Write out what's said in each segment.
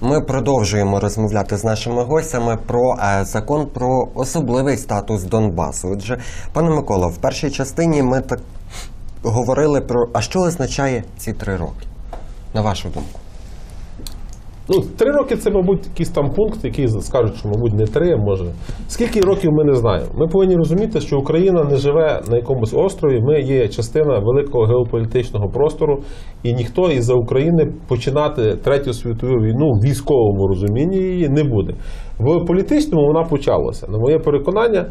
Ми продовжуємо розмовляти з нашими гостями про е, закон про особливий статус Донбасу. Отже, пане Микола, в першій частині ми так говорили про а що означає ці три роки, на вашу думку. Ну, три роки це, мабуть, якийсь там пункт, який скажуть, що, мабуть, не три, а може. Скільки років ми не знаємо. Ми повинні розуміти, що Україна не живе на якомусь острові. Ми є частина великого геополітичного простору, і ніхто із-за України починати третю світову війну в військовому розумінні її не буде. В політичному вона почалася. На моє переконання,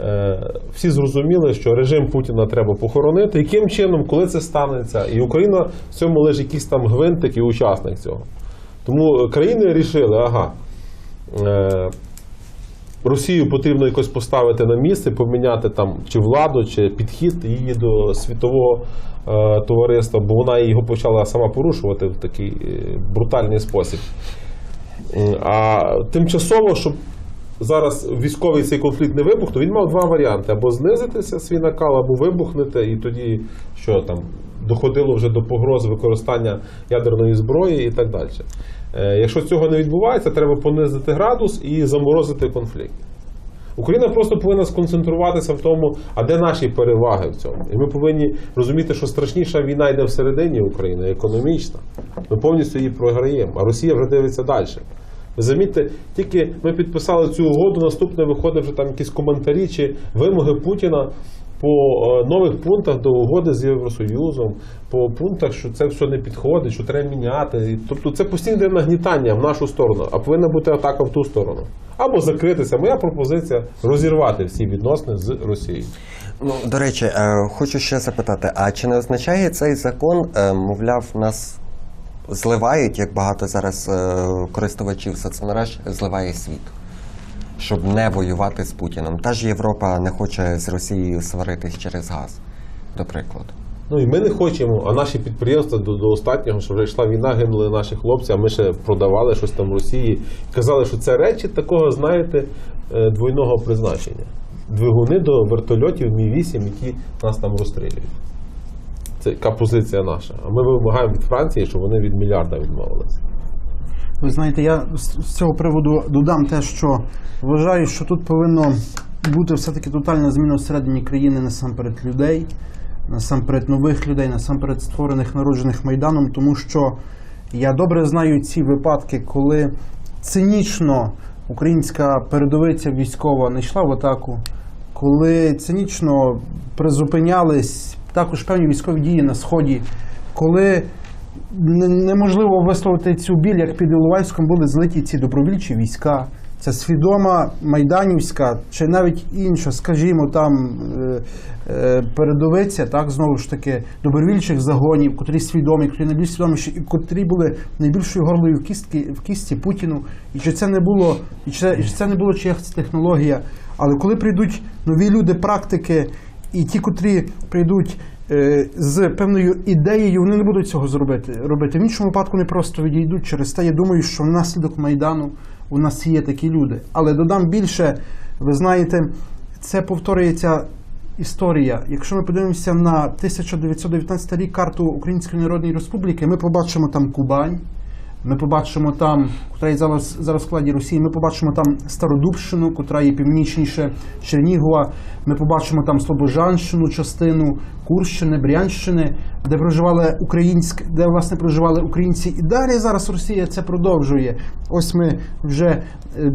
е, всі зрозуміли, що режим Путіна треба похоронити. Яким чином, коли це станеться, і Україна в цьому лише якийсь там гвинтик і учасник цього. Тому країни рішили, ага, е, Росію потрібно якось поставити на місце, поміняти там чи владу, чи підхід її до світового е, товариства, бо вона його почала сама порушувати в такий е, брутальний спосіб. А тимчасово, щоб зараз військовий цей конфлікт не вибухнув, він мав два варіанти: або знизитися свій накал, або вибухнути, і тоді що там доходило вже до погрози використання ядерної зброї і так далі. Е, Якщо цього не відбувається, треба понизити градус і заморозити конфлікт. Україна просто повинна сконцентруватися в тому, а де наші переваги в цьому. І ми повинні розуміти, що страшніша війна йде всередині України, економічна. Ми повністю її програємо, а Росія вже дивиться далі. Ви замітьте, тільки ми підписали цю угоду, наступне виходить вже там якісь коментарі чи вимоги Путіна по е, нових пунктах до угоди з Євросоюзом, по пунктах, що це все не підходить, що треба міняти. Тобто це постійне нагнітання в нашу сторону, а повинна бути атака в ту сторону. Або закритися. Моя пропозиція розірвати всі відносини з Росією. Ну, до речі, е, хочу ще запитати: а чи не означає цей закон, е, мовляв, нас зливають, як багато зараз е, користувачів соцмереж зливає світ, щоб не воювати з Путіним? Та ж Європа не хоче з Росією сваритись через газ, до прикладу. Ну і ми не хочемо, а наші підприємства до, до останнього, що вже йшла війна, гинули наші хлопці, а ми ще продавали щось там в Росії. Казали, що це речі такого, знаєте, е, двойного призначення. Двигуни до вертольотів Мі-8, які нас там розстрілюють. Це яка позиція наша. А ми вимагаємо від Франції, щоб вони від мільярда відмовилися. Ви знаєте, я з цього приводу додам те, що вважаю, що тут повинно бути все-таки тотальна зміна всередині країни насамперед людей, насамперед нових людей, насамперед створених, народжених Майданом, тому що я добре знаю ці випадки, коли цинічно українська передовиця військова не йшла в атаку, коли цинічно призупинялись також певні військові дії на сході, коли неможливо висловити цю біль, як під Іловайськом були злиті ці добровільчі війська. Це свідома майданівська чи навіть інша, скажімо, там е, е, передовиця, так знову ж таки, добровільчих загонів, котрі свідомі, котрі найбільш свідоміші, і котрі були найбільшою горлою в кістки в кісті Путіну. І чи це не було, і чи, і чи це не було чиясь технологія? Але коли прийдуть нові люди, практики, і ті, котрі прийдуть з певною ідеєю, вони не будуть цього зробити. робити. В іншому випадку не просто відійдуть через те. Я думаю, що внаслідок Майдану у нас є такі люди. Але додам більше, ви знаєте, це повторюється історія. Якщо ми подивимося на 1919 рік карту Української Народної Республіки, ми побачимо там Кубань. Ми побачимо там, котра є зараз, зараз в складі Росії, ми побачимо там Стародубщину, котра є північніше Чернігова. Ми побачимо там Слобожанщину, частину Курщини, Брянщини, де проживали українськ, де власне проживали українці. І далі зараз Росія це продовжує. Ось ми вже е,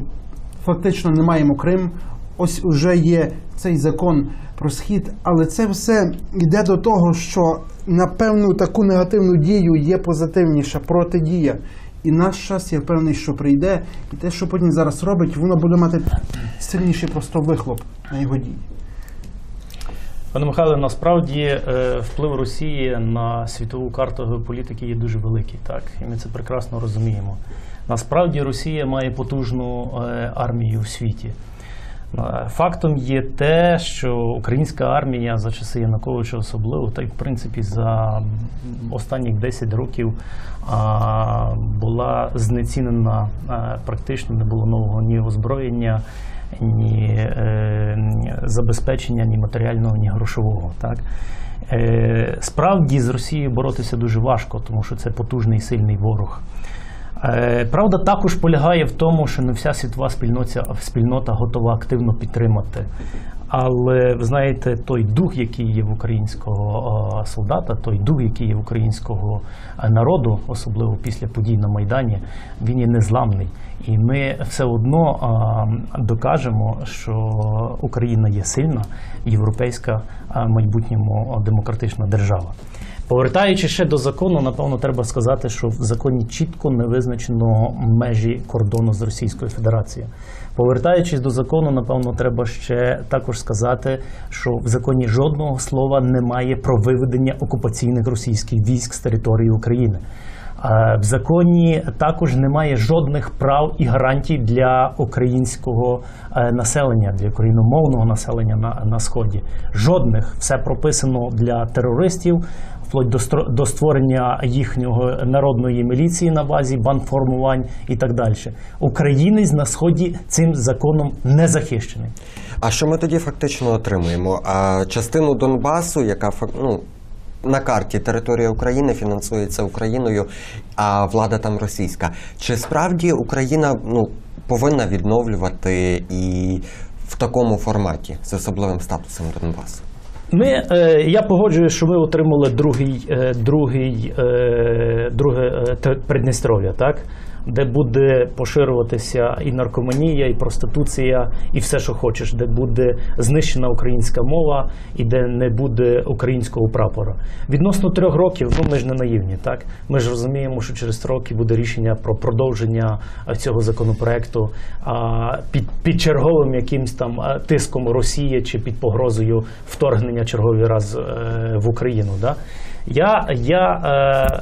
фактично не маємо Крим. Ось уже є цей закон про схід, але це все йде до того, що на певну таку негативну дію є позитивніша протидія. І наш час, я впевнений, що прийде, і те, що Путін зараз робить, воно буде мати сильніший просто вихлоп на його дії. Пане Михайле, насправді е, вплив Росії на світову карту геополітики є дуже великий, так і ми це прекрасно розуміємо. Насправді Росія має потужну е, армію у світі. Е, Фактом є те, що українська армія за часи Януковича особливо, та й в принципі за останні 10 років була знецінена е, практично, не було нового ні озброєння, ні е, забезпечення ні матеріального, ні грошового. Так? Справді з Росією боротися дуже важко, тому що це потужний сильний ворог. Е, Правда також полягає в тому, що не вся світова спільнота, спільнота готова активно підтримати. Але ви знаєте, той дух, який є в українського е, солдата, той дух, який є в українського е, народу, особливо після подій на Майдані, він є незламний. І ми все одно докажемо, що Україна є сильна, європейська, майбутньому демократична держава. Повертаючи ще до закону, напевно, треба сказати, що в законі чітко не визначено межі кордону з Російською Федерацією. Повертаючись до закону, напевно, треба ще також сказати, що в законі жодного слова немає про виведення окупаційних російських військ з території України. А В законі також немає жодних прав і гарантій для українського е, населення, для україномовного населення на, на сході. Жодних все прописано для терористів, вплоть до до створення їхнього народної міліції на базі бандформувань і так далі. Українець на сході цим законом не захищений. А що ми тоді фактично отримуємо? А частину Донбасу, яка ну, на карті територія України фінансується Україною, а влада там російська. Чи справді Україна ну, повинна відновлювати і в такому форматі з особливим статусом Донбасу? Ми, е, я погоджуюсь, що ми отримали другий, е, другий, е, друге Придністров'я, так? Де буде поширюватися і наркоманія, і проституція, і все, що хочеш, де буде знищена українська мова і де не буде українського прапора. Відносно трьох років, ну ми ж не наївні, так? Ми ж розуміємо, що через три роки буде рішення про продовження цього законопроекту а, під, під черговим якимсь там тиском Росії чи під погрозою вторгнення черговий раз е, в Україну. Да? Я, я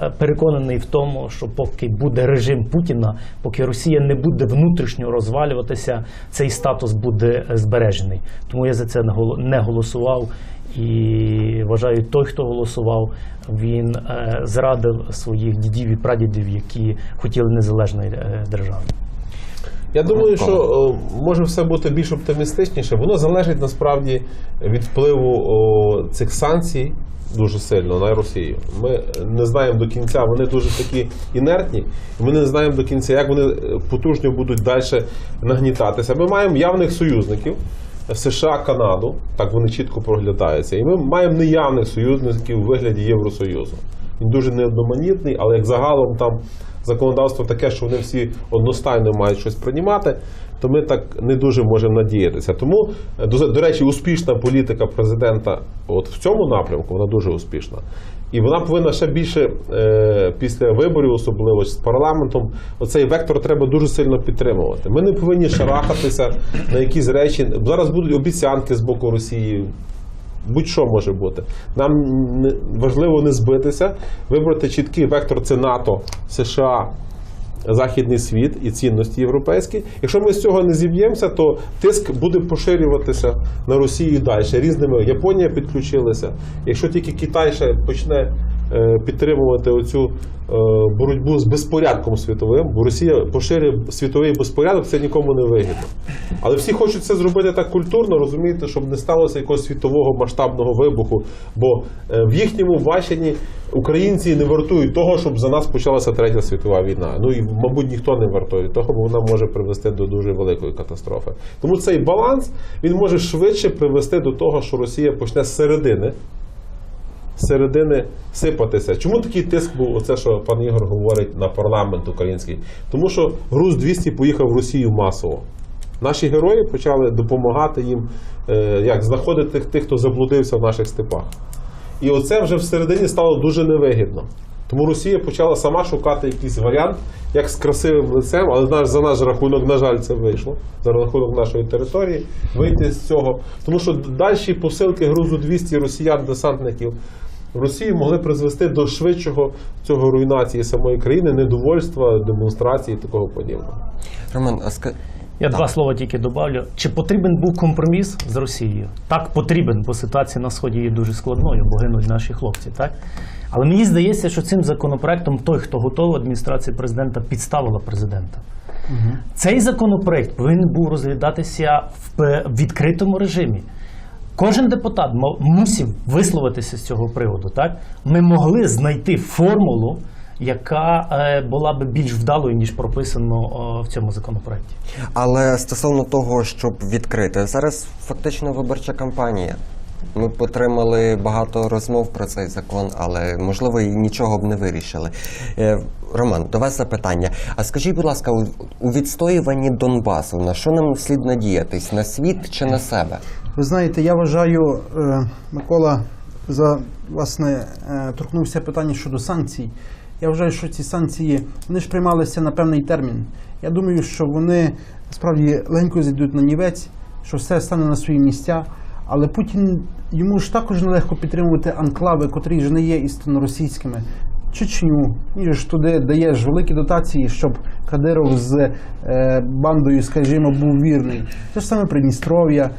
е, переконаний в тому, що поки буде режим Путіна, поки Росія не буде внутрішньо розвалюватися, цей статус буде збережений. Тому я за це не голосував. І вважаю, той, хто голосував, він е, зрадив своїх дідів і прадідів, які хотіли незалежної е, держави. Я думаю, що о, може все бути більш оптимістичніше. Воно залежить насправді від впливу о, цих санкцій дуже сильно на Росію. Ми не знаємо до кінця, вони дуже такі інертні, ми не знаємо до кінця, як вони е, потужно будуть далі нагнітатися. Ми маємо явних союзників. США, Канаду, так вони чітко проглядаються. І ми маємо неявних союзників у вигляді Євросоюзу. Він дуже неодноманітний, але як загалом там законодавство таке, що вони всі одностайно мають щось приймати, то ми так не дуже можемо надіятися. Тому, е, до, до речі, успішна політика президента от в цьому напрямку, вона дуже успішна. І вона повинна ще більше е, після виборів, особливо з парламентом, оцей вектор треба дуже сильно підтримувати. Ми не повинні шарахатися на якісь речі. Зараз будуть обіцянки з боку Росії. Будь-що може бути. Нам важливо не збитися, вибрати чіткий вектор це НАТО, США, Західний світ і цінності європейські. Якщо ми з цього не зіб'ємося, то тиск буде поширюватися на Росію далі. Різними Японія підключилася. Якщо тільки Китай ще почне підтримувати оцю е, боротьбу з безпорядком світовим, бо Росія поширює світовий безпорядок, це нікому не вигідно. Але всі хочуть це зробити так культурно, розумієте, щоб не сталося якогось світового масштабного вибуху. Бо е, в їхньому баченні українці не вартують того, щоб за нас почалася третя світова війна. Ну і мабуть ніхто не вартує того, бо вона може привести до дуже великої катастрофи. Тому цей баланс він може швидше привести до того, що Росія почне з середини. Середини сипатися. Чому такий тиск був? Оце, що пан Ігор говорить на парламент український? Тому що груз 200 поїхав в Росію масово. Наші герої почали допомагати їм, е, як знаходити тих, хто заблудився в наших степах. І оце вже всередині стало дуже невигідно. Тому Росія почала сама шукати якийсь варіант, як з красивим лицем, але наш, за наш рахунок, на жаль, це вийшло. За рахунок нашої території вийти з цього. Тому що далі посилки грузу 200 росіян-десантників Росії могли призвести до швидшого цього руйнації самої країни, недовольства, демонстрації і такого подібного. Роман, а ска... Я Так. два слова тільки добавлю. Чи потрібен був компроміс з Росією? Так, потрібен, бо ситуація на сході є дуже складною, бо гинуть наші хлопці, так? Але мені здається, що цим законопроектом той, хто готовий, адміністрація президента підставила президента. Цей законопроект повинен був розглядатися в відкритому режимі. Кожен депутат мусив висловитися з цього приводу. Так ми могли знайти формулу, яка е, була би більш вдалою ніж прописано е, в цьому законопроекті. Але стосовно того, щоб відкрити, зараз фактично виборча кампанія. Ми б отримали багато розмов про цей закон, але можливо і нічого б не вирішили. Е, Роман, до вас запитання. А скажіть, будь ласка, у відстоюванні Донбасу на що нам слід надіятись? На світ чи на себе? Ви знаєте, я вважаю, е, Микола за власне е, торкнувся питання щодо санкцій. Я вважаю, що ці санкції вони ж приймалися на певний термін. Я думаю, що вони справді легенько зійдуть на нівець, що все стане на свої місця. Але Путін йому ж також нелегко підтримувати анклави, котрі ж не є істинно російськими. Чечню, і ж туди даєш великі дотації, щоб Кадиров з е, бандою, скажімо, був вірний. Те ж саме Придністров'я,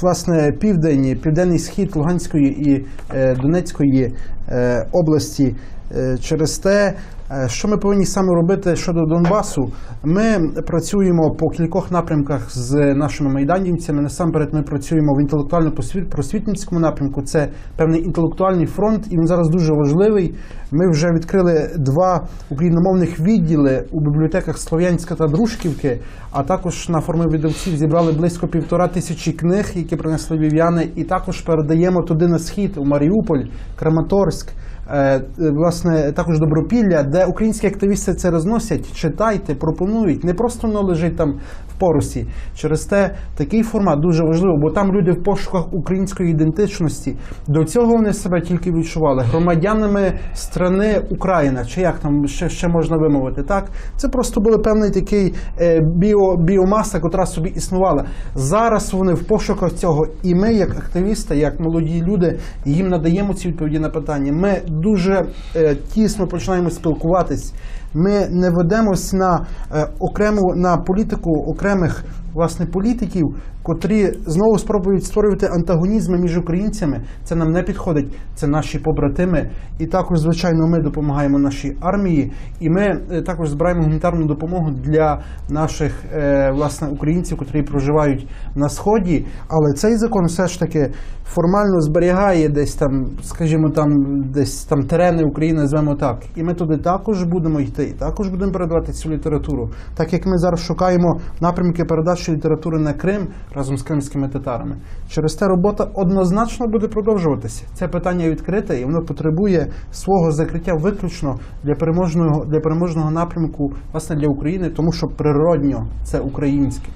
власне, південь, південний схід Луганської і е, Донецької е, області. Е, через те, е, що ми повинні саме робити щодо Донбасу, ми працюємо по кількох напрямках з нашими майданівцями. Насамперед, ми працюємо в інтелектуально-просвітницькому напрямку. Це певний інтелектуальний фронт, і він зараз дуже важливий. Ми вже відкрили два україномовних відділи у бібліотеках Слов'янська та Дружківки, а також на форми видавців зібрали близько півтора тисячі книг, які принесли львів'яни, і також передаємо туди на схід у Маріуполь, Краматорськ. Е, Власне, також Добропілля, де українські активісти це розносять, читайте, пропонують. Не просто воно лежить там порусі. Через те такий формат дуже важливий, бо там люди в пошуках української ідентичності. До цього вони себе тільки відчували громадянами страни Україна, чи як там ще, ще можна вимовити. Так, це просто були певний такий е, біо, біомаса, котра собі існувала. Зараз вони в пошуках цього, і ми, як активісти, як молоді люди, їм надаємо ці відповіді на питання. Ми дуже е, тісно починаємо спілкуватись. Ми не ведемось на е, окрему на політику окремих власне політиків, котрі знову спробують створювати антагонізми між українцями. Це нам не підходить. Це наші побратими. І також, звичайно, ми допомагаємо нашій армії, і ми е, також збираємо гуманітарну допомогу для наших е, власне українців, котрі проживають на сході. Але цей закон все ж таки формально зберігає десь там, скажімо, там десь там терени України, назвемо так. І ми туди також будемо йти, і також будемо передавати цю літературу. Так як ми зараз шукаємо напрямки передачі літератури на Крим разом з кримськими татарами. Через те робота однозначно буде продовжуватися. Це питання відкрите і воно потребує свого закриття виключно для переможного для переможного напрямку, власне для України, тому що природньо це українське.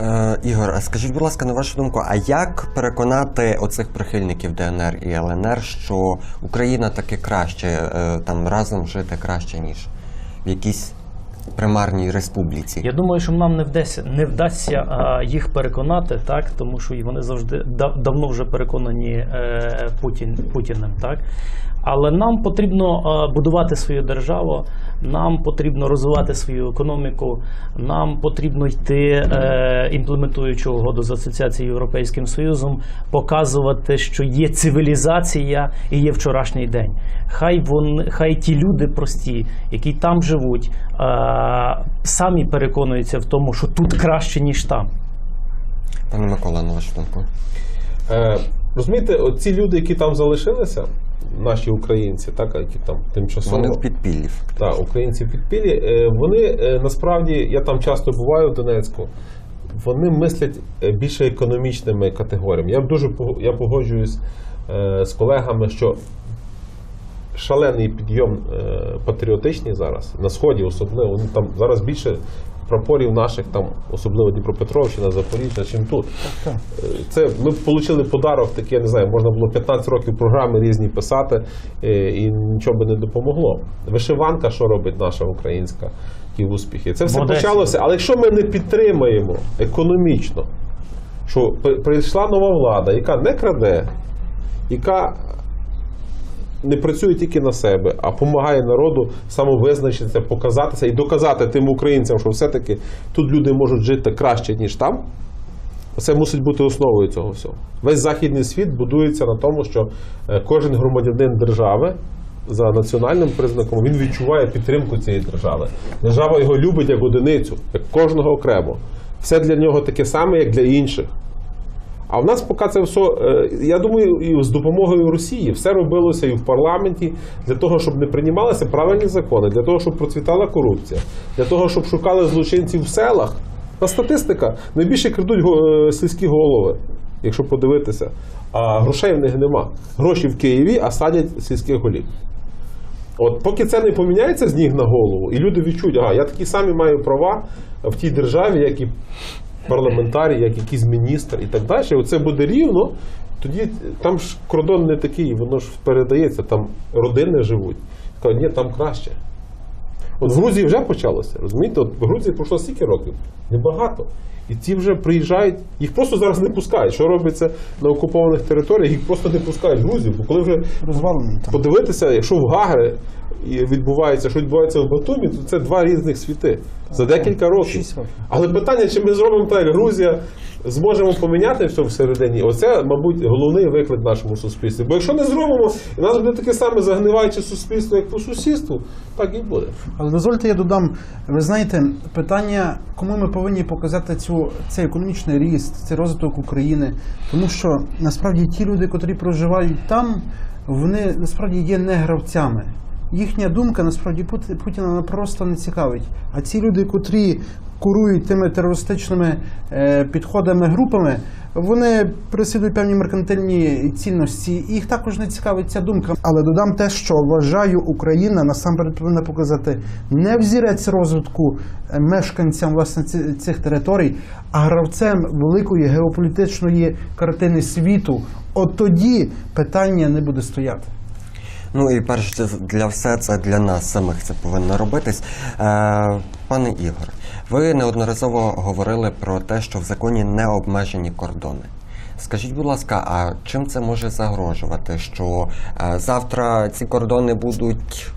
Е, Ігор, а скажіть, будь ласка, на вашу думку, а як переконати оцих прихильників ДНР і ЛНР, що Україна таки краще е, там разом жити краще, ніж в якійсь примарній республіці? Я думаю, що нам не вдасться, не вдасться а, їх переконати, так тому що вони завжди да- давно вже переконані е, Путін, Путіним, так. Але нам потрібно е, будувати свою державу, нам потрібно розвивати свою економіку, нам потрібно йти, е, імплементуючи угоду з асоціацією Європейським Союзом, показувати, що є цивілізація і є вчорашній день. Хай вон, хай ті люди прості, які там живуть, е, самі переконуються в тому, що тут краще ніж там. Пане Микола, на вашу думку? Е, розумієте, ці люди, які там залишилися, наші українці, так, які там тимчасово. Вони в підпіллі. Так, українці в підпіллі, е, вони е, насправді, я там часто буваю в Донецьку, вони мислять е, більше економічними категоріями. Я дуже я погоджуюсь з колегами, що шалений підйом патріотичний зараз, на сході особливо, вони там зараз більше прапорів наших, там, особливо Дніпропетровщина, Запоріжжя, чим тут. Це ми отримали подарок, такий, я не знаю, можна було 15 років програми різні писати, е, і нічого би не допомогло. Вишиванка, що робить наша українська, ті успіхи. Це все Одесі. почалося. Але якщо ми не підтримаємо економічно, що прийшла нова влада, яка не краде, яка не працює тільки на себе, а допомагає народу самовизначитися, показатися і доказати тим українцям, що все-таки тут люди можуть жити краще, ніж там. Це мусить бути основою цього всього. Весь західний світ будується на тому, що е, кожен громадянин держави за національним признаком, він відчуває підтримку цієї держави. Держава його любить як одиницю, як кожного окремо. Все для нього таке саме, як для інших. А в нас поки це все, е, я думаю, і з допомогою Росії все робилося і в парламенті для того, щоб не приймалися правильні закони, для того, щоб процвітала корупція, для того, щоб шукали злочинців в селах. Та статистика найбільше крадуть е, сільські голови, якщо подивитися. А грошей в них нема. Гроші в Києві, а садять сільських голів. От поки це не поміняється з ніг на голову, і люди відчують, ага, я такі самі маю права в тій державі, як і парламентарій, як якийсь міністр і так далі. Оце буде рівно, тоді там ж кордон не такий, воно ж передається, там родини живуть. Кажуть, ні, там краще. От в Грузії вже почалося, розумієте? От в Грузії пройшло стільки років? Небагато. І ті вже приїжджають, їх просто зараз не пускають. Що робиться на окупованих територіях, їх просто не пускають в Грузію, бо коли вже Розвалений там. подивитися, якщо в Гаги і відбувається, що відбувається в Батумі, то це два різних світи за декілька років. Але питання, чи ми зробимо так, як Грузія зможемо поміняти все всередині, оце, мабуть, головний виклик нашому суспільстві. Бо якщо не зробимо, і нас буде таке саме загниваюче суспільство, як по сусідству, так і буде. Але дозвольте, я додам. Ви знаєте, питання, кому ми повинні показати цю цей економічний ріст, цей розвиток України, тому що насправді ті люди, котрі проживають там, вони насправді є не гравцями. Їхня думка насправді Пут- Путіна вона просто не цікавить. А ці люди, котрі курують тими терористичними е, підходами, групами, вони переслідують певні меркантильні цінності. І їх також не цікавить ця думка. Але додам те, що вважаю, Україна насамперед повинна показати не взірець розвитку е, мешканцям власне цих територій, а гравцем великої геополітичної картини світу. От тоді питання не буде стояти. Ну і перш для все це для нас самих це повинно робитись. Е, пане Ігор, ви неодноразово говорили про те, що в законі не обмежені кордони. Скажіть, будь ласка, а чим це може загрожувати? Що е, завтра ці кордони будуть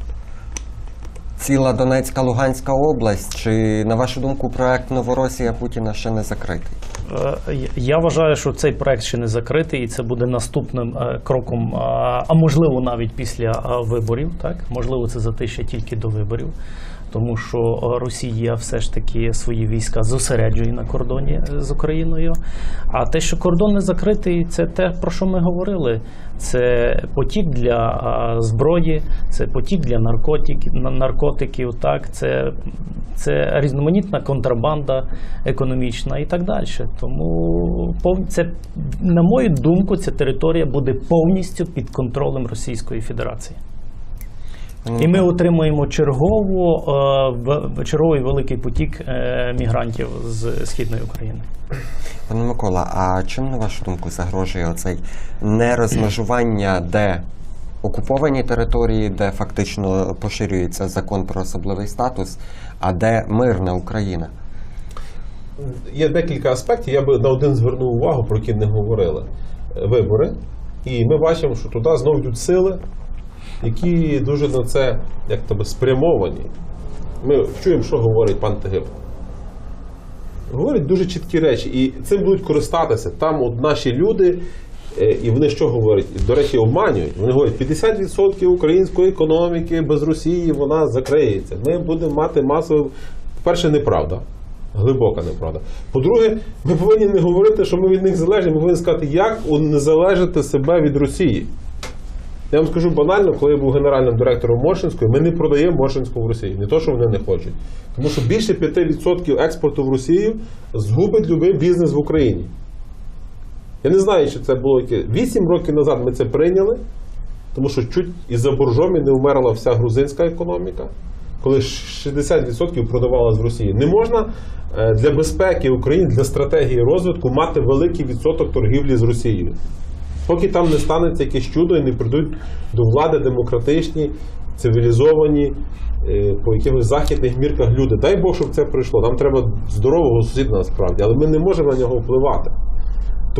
ціла Донецька, Луганська область? Чи, на вашу думку, проект Новоросія Путіна ще не закритий? Е, Я вважаю, що цей проект ще не закритий, і це буде наступним е, кроком, а а можливо навіть після е, виборів. Так можливо, це затище тільки до виборів, тому що Росія все ж таки свої війська зосереджує на кордоні е, з Україною. А те, що кордон не закритий, це те, про що ми говорили. Це потік для зброї, це потік для наркотиків, наркотиків. Так, це, це різноманітна контрабанда економічна і так далі. Тому це, на мою думку, ця територія буде повністю під контролем Російської Федерації. І ми отримуємо чергову, е, черговий великий потік е, мігрантів з східної України. Пане Микола, а чим, на вашу думку, загрожує оцей нерозмежування, де окуповані території, де фактично поширюється закон про особливий статус, а де мирна Україна? Є декілька аспектів, я би на один звернув увагу, про які не говорили. Вибори. І ми бачимо, що туди знову йдуть сили, які дуже на це як тебе спрямовані. Ми чуємо, що говорить пан Тегиб. Говорять дуже чіткі речі, і цим будуть користатися. Там от наші люди, е, і вони що говорять? До речі, обманюють. Вони говорять, 50% української економіки без Росії вона закриється. Ми будемо мати масове. По-перше, неправда. Глибока неправда. По-друге, ми повинні не говорити, що ми від них залежні. Ми повинні сказати, як унезалежити себе від Росії. Я вам скажу банально, коли я був генеральним директором Моршинської, ми не продаємо Моршинську в Росії. Не то, що вони не хочуть. Тому що більше 5% експорту в Росію згубить будь-який бізнес в Україні. Я не знаю, чи це було яке. 8 років назад ми це прийняли, тому що чуть із-за боржомі не вмерла вся грузинська економіка, коли 60% продавалось в Росії. Не можна е, для безпеки України, для стратегії розвитку мати великий відсоток торгівлі з Росією поки там не станеться якесь чудо і не прийдуть до влади демократичні, цивілізовані, е, по якихось західних мірках люди. Дай Бог, щоб це прийшло. Нам треба здорового сусіда насправді, але ми не можемо на нього впливати.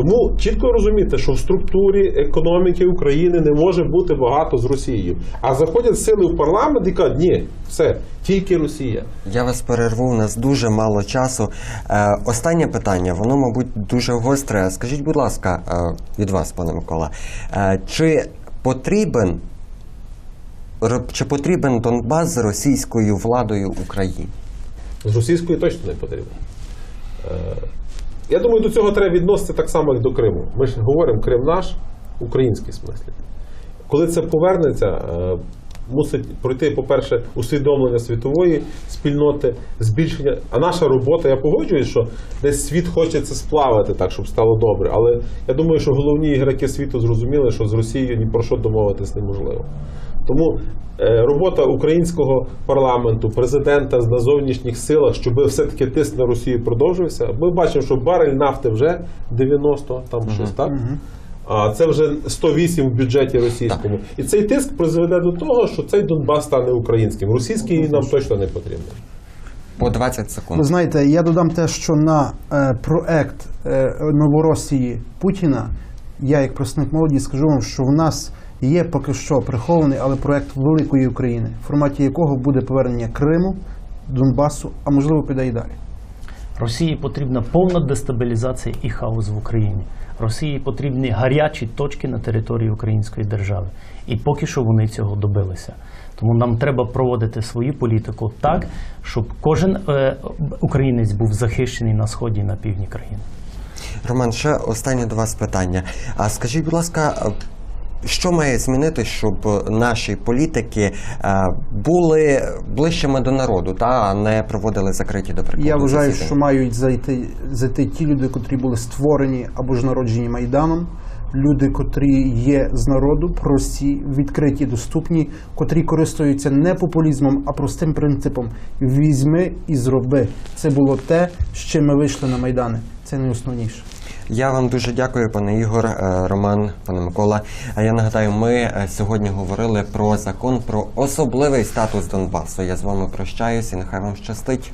Тому чітко розуміти, що в структурі економіки України не може бути багато з Росією. А заходять сили в парламент і кажуть, ні, все, тільки Росія. Я вас перерву, у нас дуже мало часу. Е, останнє питання, воно, мабуть, дуже гостре. Скажіть, будь ласка, е, від вас, пане Микола, е, чи потрібен чи потрібен Донбас з російською владою Україні? З російської точно не потрібно. Я думаю, до цього треба відноситися так само, як до Криму. Ми ж говоримо, Крим наш, український смислі. Коли це повернеться, е, мусить пройти, по-перше, усвідомлення світової спільноти, збільшення. А наша робота, я погоджуюсь, що десь світ хоче це сплавити так, щоб стало добре. Але я думаю, що головні ігроки світу зрозуміли, що з Росією ні про що домовитись неможливо. Тому е, робота українського парламенту, президента на зовнішніх силах, щоб все-таки тиск на Росію продовжився. Ми бачимо, що барель нафти вже 90, там щось так. А це вже 108 в бюджеті російському. І цей тиск призведе до того, що цей Донбас стане українським. Російський нам точно не потрібен. По 20 Ви знаєте, я додам те, що на е, проект е, Новоросії Путіна, я як представник молоді скажу вам, що в нас є поки що прихований, але проект великої України, в форматі якого буде повернення Криму, Донбасу, а можливо піде і далі. Росії потрібна повна дестабілізація і хаос в Україні. Росії потрібні гарячі точки на території Української держави. І поки що вони цього добилися. Тому нам треба проводити свою політику так, щоб кожен е, українець був захищений на сході і на півдні країни. Роман, ще останнє до вас питання. А скажіть, будь ласка, що має змінити, щоб наші політики е, були ближчими до народу, та а не проводили закриті до прикладу? Я вважаю, засідання? що мають зайти, зайти ті люди, котрі були створені або ж народжені Майданом, люди, котрі є з народу, прості, відкриті, доступні, котрі користуються не популізмом, а простим принципом візьми і зроби. Це було те, з чим ми вийшли на Майдани. Це найосновніше. Я вам дуже дякую, пане Ігор, е, Роман, пане Микола. А я нагадаю, ми е, сьогодні говорили про закон про особливий статус Донбасу. Я з вами прощаюся і нехай вам щастить.